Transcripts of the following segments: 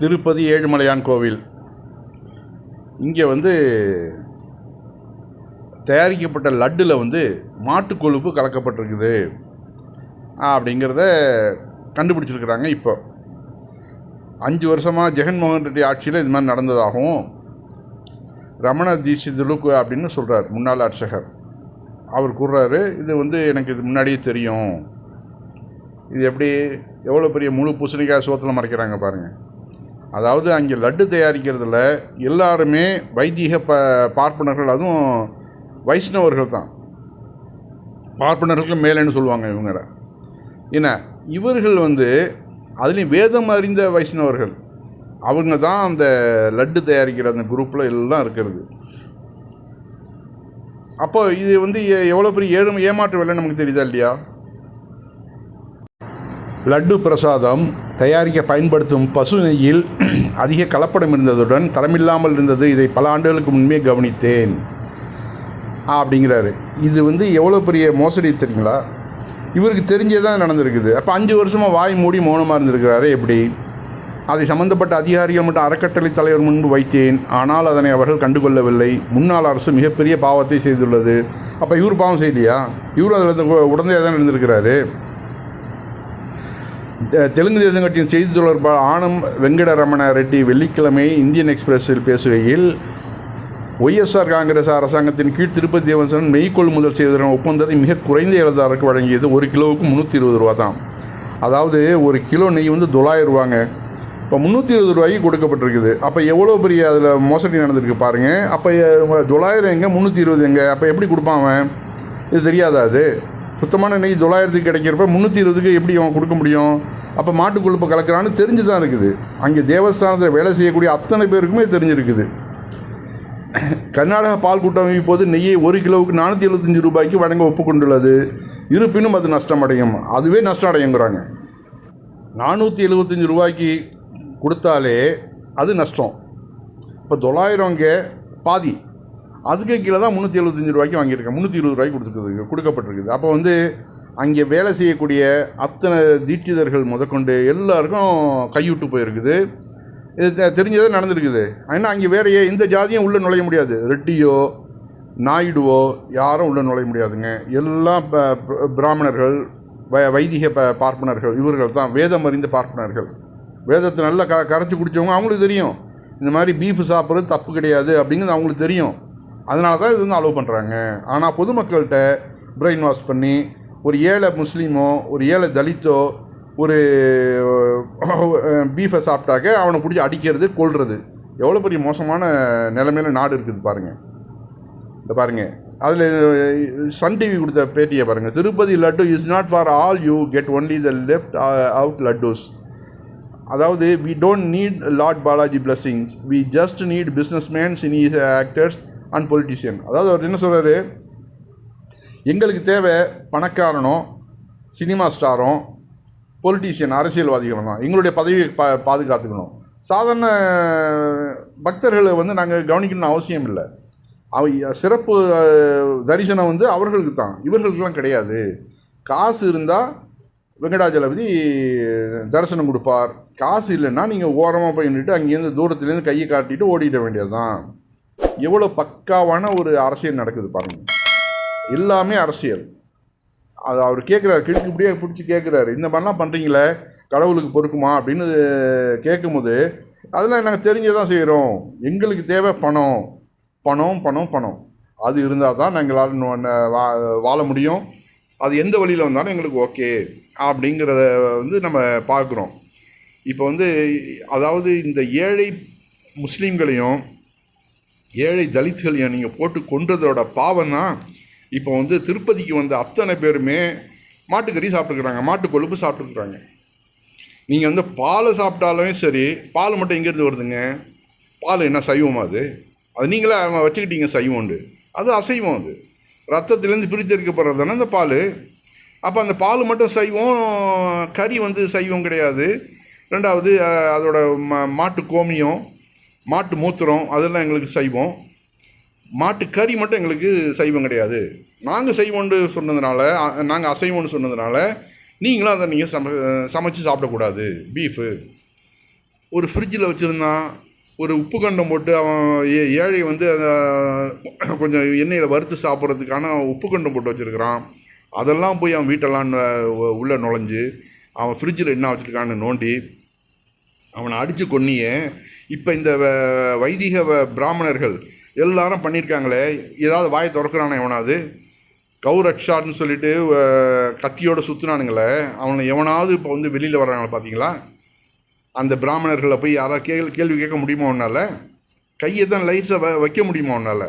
திருப்பதி ஏழுமலையான் கோவில். இங்கே வந்து தயாரிக்கப்பட்ட லட்டில் வந்து மாட்டுக்கொழுப்பு கலக்கப்பட்டிருக்குது. அப்படிங்கிறத கண்டுபிடிச்சிருக்கிறாங்க இப்போ. அஞ்சு வருஷமாக ஜெகன்மோகன் ரெட்டி ஆட்சியில் இது மாதிரி நடந்ததாகவும் ரமண தீட்சிதுலுக்கு அப்படின்னு சொல்கிறார் முன்னாள் அர்ச்சகர். அவர் கூறுறாரு இது வந்து எனக்கு இது முன்னாடியே தெரியும். இது எப்படி எவ்வளோ பெரிய முழு பூசணிக்காய் சோத்தில் மறைக்கிறாங்க பாருங்கள் அதாவது அங்கே லட்டு தயாரிக்கிறதுல எல்லாருமே வைதீக ப பார்ப்பனர்கள் அதுவும் வைஷ்ணவர்கள் தான். பார்ப்பனர்களுக்கு மேலேன்னு சொல்லுவாங்க இவங்கள ஏன்னா இவர்கள் வந்து அதுலேயும் வேதம் அறிந்த வைஷ்ணவர்கள். அவங்க தான் அந்த லட்டு தயாரிக்கிற அந்த குரூப்பில் எல்லாம் இருக்கிறது. அப்போ இது வந்து எவ்வளோ பெரிய ஏழு ஏமாற்று வேலை நமக்கு தெரியுதா இல்லையா? லட்டு பிரசாதம் தயாரிக்க பயன்படுத்தும் பசு நெய்யில் அதிக கலப்படம் இருந்ததுடன் தரமில்லாமல் இருந்தது. இதை பல ஆண்டுகளுக்கு முன்பே கவனித்தேன். அப்படிங்கிறாரு. இது வந்து எவ்வளோ பெரிய மோசடி தெரியுங்களா? இவருக்கு தெரிஞ்சே தான் நடந்திருக்குது. அப்போ அஞ்சு வருஷமாக வாய் மூடி மௌனமாக இருந்திருக்கிறாரு எப்படி? அதை சம்பந்தப்பட்ட அதிகாரிகள் மற்றும் அறக்கட்டளை தலைவர் முன்பு வைத்தேன். ஆனால் அதனை அவர்கள் கண்டுகொள்ளவில்லை. முன்னாள் அரசு மிகப்பெரிய பாவத்தை செய்துள்ளது. அப்போ இவர் பாவம் செய்யலையா? இவர் அதில் உடனே தான் இருந்திருக்கிறாரு. தெலுங்கு தேசம் கட்சியின் செய்தி தொடர்பாளர் ஆனம் வெங்கடரமண ரெட்டி வெள்ளிக்கிழமை இந்தியன் எக்ஸ்பிரஸில் பேசுகையில் ஒய்எஸ்ஆர் காங்கிரஸ் அரசாங்கத்தின் கீழ் திருப்பதி தேவசன் நெய் கொள்முதல் செய்வதற்கான ஒப்பந்தத்தை மிக குறைந்த எழுதாருக்கு வழங்கியது ஒரு கிலோவுக்கு முந்நூற்றி இருபது ரூபா தான். அதாவது ஒரு கிலோ நெய் வந்து தொள்ளாயிரம் ரூபாங்க. இப்போ முந்நூற்றி இருபது ரூபாய்க்கு கொடுக்கப்பட்டிருக்குது. அப்போ எவ்வளோ பெரிய அதில் மோசடி நடந்திருக்கு பாருங்கள் அப்போ தொள்ளாயிரம் எங்கே முந்நூற்றி இருபது எங்கே? அப்போ எப்படி கொடுப்பான் அவன்? இது தெரியாதா அது? சுத்தமான நெய் தொள்ளாயிரத்துக்கு கிடைக்கிறப்ப முந்நூற்றி இருபதுக்கு எப்படி அவன் கொடுக்க முடியும்? அப்போ மாட்டு கொழுப்பு கலக்கிறான்னு தெரிஞ்சு தான் இருக்குது. அங்கே தேவஸ்தானத்தில் வேலை செய்யக்கூடிய அத்தனை பேருக்குமே தெரிஞ்சிருக்குது. கர்நாடக பால் கூட்டமைப்பு இப்போது நெய்யை ஒரு கிலோவுக்கு நானூற்றி எழுபத்தஞ்சு ரூபாய்க்கு வழங்க ஒப்புக்கொண்டுள்ளது. இருப்பினும் அது நஷ்டமடையும். அதுவே நஷ்டம் அடையுங்கிறாங்க நானூற்றி எழுபத்தஞ்சு ரூபாய்க்கு கொடுத்தாலே அது நஷ்டம். இப்போ தொள்ளாயிரம் இங்கே பாதி. அதுக்கு கீழே தான் முந்நூற்றி எழுபத்தஞ்சு ரூபாய்க்கு வாங்கியிருக்கேன். முந்நூற்றி இருபது ரூபாய்க்கு கொடுத்துருக்குது கொடுக்கப்பட்டிருக்குது. அப்போ வந்து அங்கே வேலை செய்யக்கூடிய அத்தனை தீட்சிதர்கள் முதற்கொண்டு எல்லாருக்கும் கைவிட்டு போயிருக்குது. இது தெ- தெரிஞ்சதே நடந்திருக்குது. ஏன்னா அங்கே வேறையே இந்த எந்த ஜாதியும் உள்ளே நுழைய முடியாது. ரெட்டியோ நாயுடுவோ யாரும் உள்ளே நுழைய முடியாதுங்க. எல்லாம் ப- பிராமணர்கள் வ வைதிக ப பார்ப்பனர்கள் இவர்கள் தான். வேதம் அறிந்த பார்ப்பனர்கள். வேதத்தை நல்லா க கரைச்சி குடித்தவங்க அவங்களுக்கு தெரியும். இந்த மாதிரி பீஃப் சாப்பிட்றது தப்பு கிடையாது அப்படிங்கிறது அவங்களுக்கு தெரியும். அதனால தான் இது வந்து அலோவ் பண்ணுறாங்க ஆனால் பொதுமக்கள்கிட்ட பிரெயின் வாஷ் பண்ணி ஒரு ஏழை முஸ்லீமோ ஒரு ஏழை தலித்தோ ஒரு பீஃபை சாப்பிட்டாக்க அவனை பிடிச்சி அடிக்கிறது கொள்வது எவ்வளோ பெரிய மோசமான நிலைமையில நாடு இருக்குது பாருங்கள் இந்த பாருங்கள் அதில் சன் டிவி கொடுத்த பேட்டியை பாருங்கள் Tirupati laddu is not for all you get only the left out laddus அதாவது we don't need lord Balaji blessings we just need businessmen in actors and politician அதாவது அவர் என்ன சொல்கிறாரு எங்களுக்கு தேவை பணக்காரனும் சினிமா ஸ்டாரும் பொலிட்டீஷியன் அரசியல்வாதிகளும் தான். எங்களுடைய பதவியை பா பாதுகாத்துக்கணும். சாதாரண பக்தர்களை வந்து நாங்கள் கவனிக்கணும்னு அவசியம் இல்லை. அவ சிறப்பு தரிசனம் வந்து அவர்களுக்கு தான். இவர்களுக்கெல்லாம் கிடையாது. காசு இருந்தால் வெங்கடாஜலபதி தரிசனம் கொடுப்பார். காசு இல்லைன்னா நீங்கள் ஓரமாக போய் நின்றுட்டு அங்கேருந்து தூரத்துலேருந்து கையை காட்டிட்டு ஓடிட வேண்டியது தான் எவ்வளோ பக்காவான ஒரு அரசியல் நடக்குது பாருங்கள் எல்லாமே அரசியல். அது அவர் கேட்குறாரு கிழக்கு இப்படியே பிடிச்சி கேட்குறாரு இந்த மாதிரிலாம் பண்ணுறீங்களே கடவுளுக்கு பொறுக்குமா அப்படின்னு கேட்கும்போது அதெல்லாம் நாங்கள் தெரிஞ்சு தான் செய்கிறோம் எங்களுக்கு தேவை பணம். பணம் பணம் பணம். அது இருந்தால் தான் எங்களால் வா- வாழ முடியும். அது எந்த வழியில் வந்தாலும் எங்களுக்கு ஓகே அப்படிங்கிறத வந்து நம்ம பார்க்குறோம். இப்போ வந்து அதாவது இந்த ஏழை முஸ்லீம்களையும் ஏழை தலித்துகள் நீங்கள் போட்டு கொன்றதோட பாவம் தான் இப்போ வந்து திருப்பதிக்கு வந்த அத்தனை பேருமே மாட்டுக்கறி சாப்பிட்டுக்கிறாங்க மாட்டு கொழுப்பு சாப்பிட்டுக்கிறாங்க நீங்கள் வந்து பாலை சாப்பிட்டாலுமே சரி பால் மட்டும் எங்கேருந்து வருதுங்க? பால் என்ன சைவம் அது? அது நீங்களே அவன் வச்சுக்கிட்டீங்க சைவம்ண்டு. அது அசைவம் அது. ரத்தத்துலேருந்து பிரித்தெடுக்கப்படுறது தானே அந்த பால். அப்போ அந்த பால் மட்டும் சைவம் கறி வந்து சைவம் கிடையாது. ரெண்டாவது அதோட மாட்டு கோமியம் மாட்டு மூத்திரம் அதெல்லாம் எங்களுக்கு சைவம். மாட்டு கறி மட்டும் எங்களுக்கு சைவம் கிடையாது. நாங்கள் சைவம்னு சொன்னதுனால நாங்கள் அசைவம்னு சொன்னதுனால நீங்களும் அதை நீங்கள் சம சமைச்சு சாப்பிடக்கூடாது. பீஃபு. ஒரு ஃப்ரிட்ஜில் வச்சுருந்தான் ஒரு உப்பு கண்டம் போட்டு அவன் ஏ ஏழை வந்து அதை கொஞ்சம் எண்ணெயில் வறுத்து சாப்பிட்றதுக்கான உப்பு கண்டம் போட்டு வச்சுருக்கிறான். அதெல்லாம் போய் அவன் வீட்டெல்லாம் உள்ளே நுழைஞ்சு அவன் ஃப்ரிட்ஜில் என்ன வச்சுருக்கான்னு நோண்டி அவனை அடித்து கொன்னியே இப்போ இந்த வ- வைதிக வ- பிராமணர்கள் எல்லாரும் பண்ணியிருக்காங்களே ஏதாவது வாயை திறக்கிறானே எவனாவது? கௌரக்ஷான்னு சொல்லிட்டு கத்தியோடு கத்தியோட சுற்றுனானுங்களே அவனை எவனாவது இப்போ வந்து வெளியில் வர்றாங்களே பார்த்தீங்களா அந்த பிராமணர்களை போய் யாராவது கேள்வி கேள்வி கேட்க முடியுமா உன்னால்? கையை தான் லைட்ஸை வ வைக்க முடியுமா உன்னால்?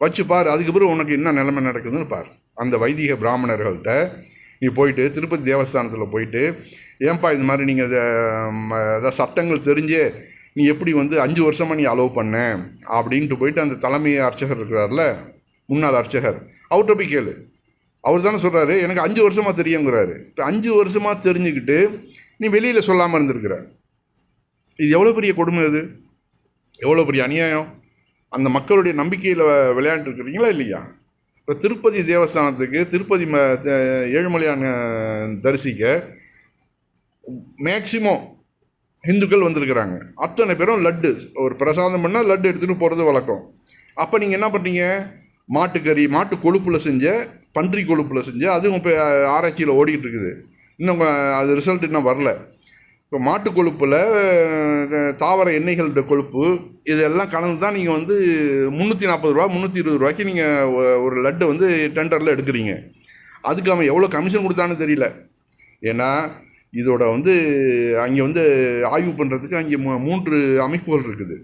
வச்சு பார் அதுக்கு பிறகு உனக்கு என்ன நிலைமை நடக்குதுன்னு பார். அந்த வைதிக பிராமணர்கள்ட்ட நீ போயிட்டு திருப்பதி தேவஸ்தானத்தில் போயிட்டு ஏன்பா இது மாதிரி நீங்கள் அதாவது சட்டங்கள் தெரிஞ்சே நீ எப்படி வந்து அஞ்சு வருஷமாக நீ அலோவ் பண்ண? அப்படின்ட்டு போயிட்டு அந்த தலைமை அர்ச்சகர் இருக்கிறார்ல முன்னாள் அர்ச்சகர். அவர்கிட்ட போய் கேளு. அவர் தானே சொல்கிறாரு எனக்கு அஞ்சு வருஷமாக தெரியுங்கிறாரு இப்போ அஞ்சு வருஷமாக தெரிஞ்சுக்கிட்டு நீ வெளியில் சொல்லாமல் இருந்திருக்கிற. இது எவ்வளோ பெரிய கொடுமை அது? எவ்வளோ பெரிய அநியாயம்? அந்த மக்களுடைய நம்பிக்கையில் விளையாண்டுருக்குறீங்களா இல்லையா? இப்போ திருப்பதி தேவஸ்தானத்துக்கு திருப்பதி ம ஏழுமலையான தரிசிக்க மேக்சிமம் இந்துக்கள் வந்திருக்கிறாங்க. அத்தனை பேரும் லட்டு. ஒரு பிரசாதம் பண்ணால் லட்டு எடுத்துகிட்டு போகிறது வழக்கம். அப்போ நீங்கள் என்ன பண்ணுறீங்க மாட்டுக்கறி மாட்டு கொழுப்பில் செஞ்ச பன்றி கொழுப்பில் செஞ்ச அதுவும் இப்போ ஆராய்ச்சியில் ஓடிக்கிட்டு இருக்குது. இன்னும் அது ரிசல்ட் இன்னும் வரல. இப்போ மாட்டு கொழுப்பில் தாவர எண்ணெய்களோட கொழுப்பு இதெல்லாம் கலந்து தான் நீங்கள் வந்து முந்நூற்றி நாற்பது ரூபா முந்நூற்றி இருபது ரூபாய்க்கு நீங்கள் ஒரு லட்டு வந்து டெண்டரில் எடுக்கிறீங்க. அதுக்கு அவன் எவ்வளோ கமிஷன் கொடுத்தான்னு தெரியல. ஏன்னா இதோட வந்து அங்கே வந்து ஆய்வு பண்ணுறதுக்கு அங்கே மூ- மூன்று அமைப்புகள் இருக்குது.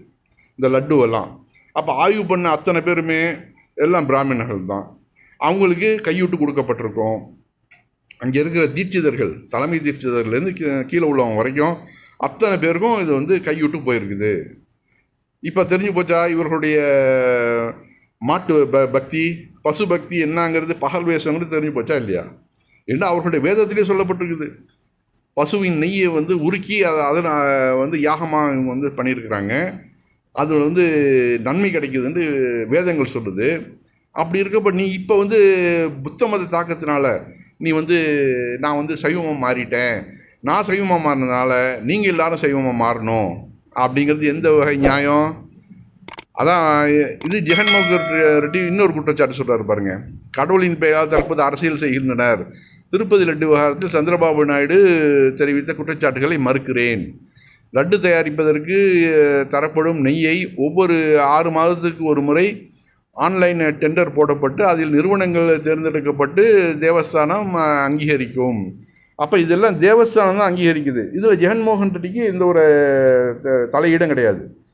இந்த லட்டுவெல்லாம் அப்போ ஆய்வு பண்ண அத்தனை பேருமே எல்லாம் பிராமணர்கள் தான். அவங்களுக்கு கையூட்டு கொடுக்கப்பட்டிருக்கும். அங்கே இருக்கிற தீட்சிதர்கள் தலைமை தீட்சிதர்கள்லேருந்து கீ- கீழே உள்ளவங்க வரைக்கும் அத்தனை பேருக்கும் இது வந்து கையூட்டு போயிருக்குது. இப்போ தெரிஞ்சு போச்சா இவர்களுடைய மாட்டு ப பக்தி பசு பக்தி என்னங்கிறது பகல் வேஷங்கிறது தெரிஞ்சு போச்சா இல்லையா? என்ன அவர்களுடைய வேதத்திலே சொல்லப்பட்டிருக்குது. பசுவின் நெய்யை வந்து உருக்கி அதை அதை நான் வந்து யாகமாக இவங்க வந்து பண்ணியிருக்கிறாங்க. அதில் வந்து நன்மை கிடைக்குதுன்னு வேதங்கள் சொல்லுது. அப்படி இருக்கப்ப நீ இப்போ வந்து புத்த மத தாக்கத்தினால நீ வந்து நான் வந்து சைவமாக மாறிட்டேன். நான் சைவமாக மாறினதுனால நீங்கள் எல்லாரும் சைவமாக மாறணும். அப்படிங்கிறது எந்த வகை நியாயம்? அதான் இது ஜெகன்மோகன் ரெட்டி இன்னொரு குற்றச்சாட்டு சொல்கிறார் பாருங்கள் கடவுளின் பெயரால் தற்போது அரசியல் செய்கின்றனர். திருப்பதி லட்டு விவகாரத்தில் சந்திரபாபு நாயுடு தெரிவித்த குற்றச்சாட்டுகளை மறுக்கிறேன். லட்டு தயாரிப்பதற்கு தரப்படும் நெய்யை ஒவ்வொரு ஆறு மாதத்துக்கு ஒரு முறை ஆன்லைன் டெண்டர் போடப்பட்டு அதில் நிறுவனங்கள் தேர்ந்தெடுக்கப்பட்டு தேவஸ்தானம் அங்கீகரிக்கும். அப்போ இதெல்லாம் தேவஸ்தானம் தான் அங்கீகரிக்குது. இது ஜெகன்மோகன் ரெட்டிக்கு இந்த ஒரு த- தலையீடும் கிடையாது.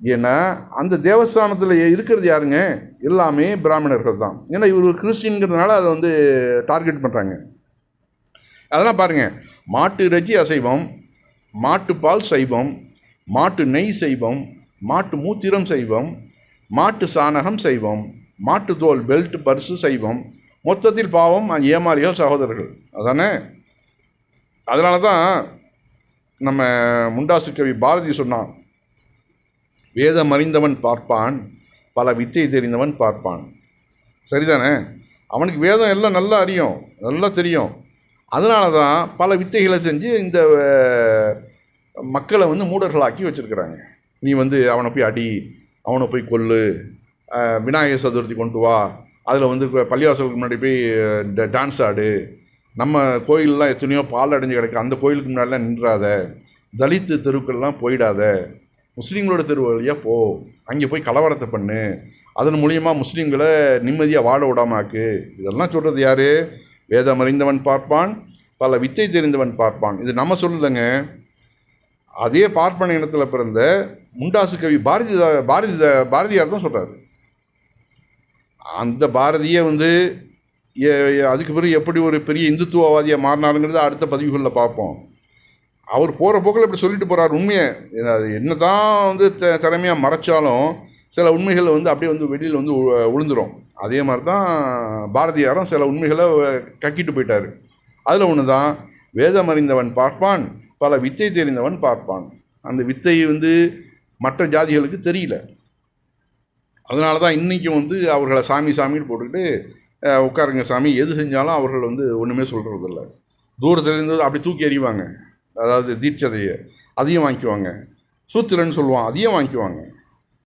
ஏன்னா அந்த தேவஸ்தானத்தில் இருக்கிறது யாருங்க? எல்லாமே பிராமணர்கள் தான் ஏன்னா இவர் கிறிஸ்டின்ங்கிறதுனால அதை வந்து டார்கெட் பண்ணுறாங்க அதெல்லாம் பாருங்கள் மாட்டு இறைச்சி அசைவம் மாட்டுப்பால் சைவம் மாட்டு நெய் சைவம் மாட்டு மூத்திரம் சைவம் மாட்டு சாணகம் சைவம் மாட்டு தோல் பெல்ட் பர்சு சைவம். மொத்தத்தில் பாவம் ஏமாளிகள் சகோதரர்கள். அதானே? அதனால தான் நம்ம முண்டாசு கவி பாரதி சொன்னான் வேதம் அறிந்தவன் பார்ப்பான் பல வித்தை தெரிந்தவன் பார்ப்பான். சரிதானே? அவனுக்கு வேதம் எல்லாம் நல்லா அறியும் நல்லா தெரியும். அதனால தான் பல வித்தைகளை செஞ்சு இந்த மக்களை வந்து மூடர்களாக்கி வச்சுருக்கிறாங்க. நீ வந்து அவனை போய் அடி அவனை போய் கொல்லு விநாயகர் சதுர்த்தி கொண்டு வா அதில் வந்து பள்ளிவாசலுக்கு முன்னாடி போய் ட- டான்ஸ் ஆடு. நம்ம கோயிலெலாம் எத்தனையோ பால் அடைஞ்சு கிடக்கு அந்த கோயிலுக்கு முன்னாடிலாம் நின்றாத தலித்து தெருக்கள்லாம் போயிடாத முஸ்லீம்களோட தெரு வழியாக போ. அங்கே போய் கலவரத்தை பண்ணு. அதன் மூலியமாக முஸ்லீம்களை நிம்மதியாக வாழ விடாமாக்கு இதெல்லாம் சொல்கிறது யார்? வேதம் அறிந்தவன் பார்ப்பான் பல வித்தை தெரிந்தவன் பார்ப்பான். இது நம்ம சொல்லலைங்க அதே பார்ப்பன இனத்தில் பிறந்த முண்டாசு கவி பாரதிதா பாரதிதா பாரதியார் தான் சொல்கிறாரு அந்த பாரதியை வந்து அதுக்கு பிறகு எப்படி ஒரு பெரிய இந்துத்துவவாதியாக மாறினாருங்கிறத அடுத்த பதிவுகளில் பார்ப்போம். அவர் போகிற போக்கில் இப்படி சொல்லிட்டு போகிறார் உண்மையை அது என்ன தான் வந்து த திறமையாக மறைச்சாலும் சில உண்மைகளை வந்து அப்படியே வந்து வெளியில் வந்து உ- விழுந்துரும் அதே மாதிரி தான் பாரதியாரும் சில உண்மைகளை கக்கிட்டு போயிட்டார். அதில் ஒன்று தான் வேதம் அறிந்தவன் பார்ப்பான் பல வித்தை தெரிந்தவன் பார்ப்பான். அந்த வித்தை வந்து மற்ற ஜாதிகளுக்கு தெரியல. அதனால தான் இன்றைக்கும் வந்து அவர்களை சாமி சாமின்னு போட்டுக்கிட்டு உட்காருங்க சாமி எது செஞ்சாலும் அவர்கள் வந்து ஒன்றுமே சொல்கிறதில்ல தூரத்தில் இருந்தது அப்படி தூக்கி எறிவாங்க. அதாவது தீட்சதையை அதையும் வாங்கிக்குவாங்க. சூத்திரன்னு சொல்லுவான் அதையும் வாங்கிக்குவாங்க.